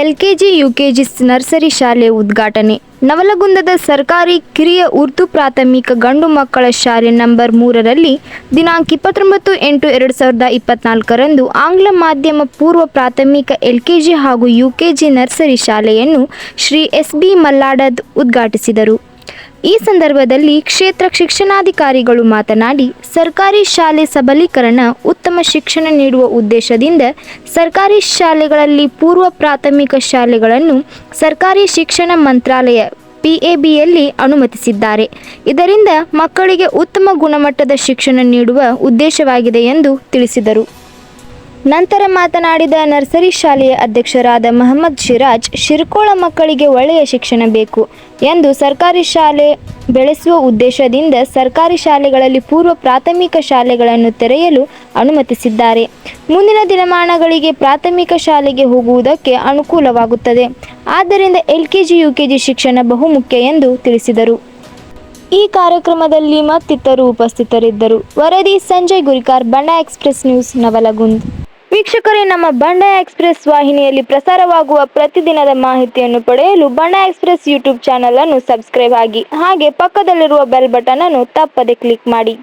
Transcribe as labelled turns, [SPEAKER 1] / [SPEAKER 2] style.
[SPEAKER 1] LKG, UKG nursery ಶಾಲೆ ಉದ್ಘಾಟನೆ. ನವಲಗುಂದದ ಸರ್ಕಾರಿ ಕಿರಿಯ ಉರ್ದು ಪ್ರಾಥಮಿಕ ಗಂಡು ಮಕ್ಕಳ ಶಾಲೆ ನಂಬರ್ ಮೂರರಲ್ಲಿ ದಿನಾಂಕ ಇಪ್ಪತ್ತೊಂಬತ್ತು ಎಂಟು ಎರಡು ಸಾವಿರದ ಇಪ್ಪತ್ನಾಲ್ಕರಂದು ಆಂಗ್ಲ ಮಾಧ್ಯಮ ಪೂರ್ವ ಪ್ರಾಥಮಿಕ ಎಲ್ಕೆಜಿ ಹಾಗೂ ಯುಕೆಜಿ ನರ್ಸರಿ ಶಾಲೆಯನ್ನು ಶ್ರೀ ಎಸ್ ಬಿ ಮಲ್ಲಾಡದ್ ಉದ್ಘಾಟಿಸಿದರು. ಈ ಸಂದರ್ಭದಲ್ಲಿ ಕ್ಷೇತ್ರ ಶಿಕ್ಷಣಾಧಿಕಾರಿಗಳು ಮಾತನಾಡಿ, ಸರ್ಕಾರಿ ಶಾಲೆ ಸಬಲೀಕರಣ ಉತ್ತಮ ಶಿಕ್ಷಣ ನೀಡುವ ಉದ್ದೇಶದಿಂದ ಸರ್ಕಾರಿ ಶಾಲೆಗಳಲ್ಲಿ ಪೂರ್ವ ಪ್ರಾಥಮಿಕ ಶಾಲೆಗಳನ್ನು ಸರ್ಕಾರಿ ಶಿಕ್ಷಣ ಮಂತ್ರಾಲಯ ಪಿಎಬಿಯಲ್ಲಿ ಅನುಮತಿಸಿದ್ದಾರೆ. ಇದರಿಂದ ಮಕ್ಕಳಿಗೆ ಉತ್ತಮ ಗುಣಮಟ್ಟದ ಶಿಕ್ಷಣ ನೀಡುವ ಉದ್ದೇಶವಾಗಿದೆ ಎಂದು ತಿಳಿಸಿದರು. ನಂತರ ಮಾತನಾಡಿದ ನರ್ಸರಿ ಶಾಲೆಯ ಅಧ್ಯಕ್ಷರಾದ ಮಹಮ್ಮದ್ ಶಿರಾಜ್, ಶಿರ್ಕೋಳ ಮಕ್ಕಳಿಗೆ ಒಳ್ಳೆಯ ಶಿಕ್ಷಣ ಬೇಕು ಎಂದು ಸರ್ಕಾರಿ ಶಾಲೆ ಬೆಳೆಸುವ ಉದ್ದೇಶದಿಂದ ಸರ್ಕಾರಿ ಶಾಲೆಗಳಲ್ಲಿ ಪೂರ್ವ ಪ್ರಾಥಮಿಕ ಶಾಲೆಗಳನ್ನು ತೆರೆಯಲು ಅನುಮತಿಸಿದ್ದಾರೆ. ಮುಂದಿನ ದಿನಮಾನಗಳಿಗೆ ಪ್ರಾಥಮಿಕ ಶಾಲೆಗೆ ಹೋಗುವುದಕ್ಕೆ ಅನುಕೂಲವಾಗುತ್ತದೆ. ಆದ್ದರಿಂದ ಎಲ್ಕೆಜಿ, ಯುಕೆಜಿ ಶಿಕ್ಷಣ ಬಹುಮುಖ್ಯ ಎಂದು ತಿಳಿಸಿದರು. ಈ ಕಾರ್ಯಕ್ರಮದಲ್ಲಿ ಮತ್ತಿತರರು ಉಪಸ್ಥಿತರಿದ್ದರು. ವರದಿ ಸಂಜಯ್ ಗುರಿಕಾರ್ ಬಂಡಾ ಎಕ್ಸ್ಪ್ರೆಸ್ ನ್ಯೂಸ್, ನವಲಗುಂದ್. ವೀಕ್ಷಕರೇ, ನಮ್ಮ ಬಂಡಾಯ ಎಕ್ಸ್ಪ್ರೆಸ್ ವಾಹಿನಿಯಲ್ಲಿ ಪ್ರಸಾರವಾಗುವ ಪ್ರತಿದಿನದ ಮಾಹಿತಿಯನ್ನು ಪಡೆಯಲು ಬಂಡಾಯ ಎಕ್ಸ್ಪ್ರೆಸ್ ಯೂಟ್ಯೂಬ್ ಚಾನೆಲ್ ಅನ್ನು ಸಬ್ಸ್ಕ್ರೈಬ್ ಆಗಿ ಹಾಗೆ ಪಕ್ಕದಲ್ಲಿರುವ ಬೆಲ್ ಬಟನ್ ಅನ್ನು ತಪ್ಪದೆ ಕ್ಲಿಕ್ ಮಾಡಿ.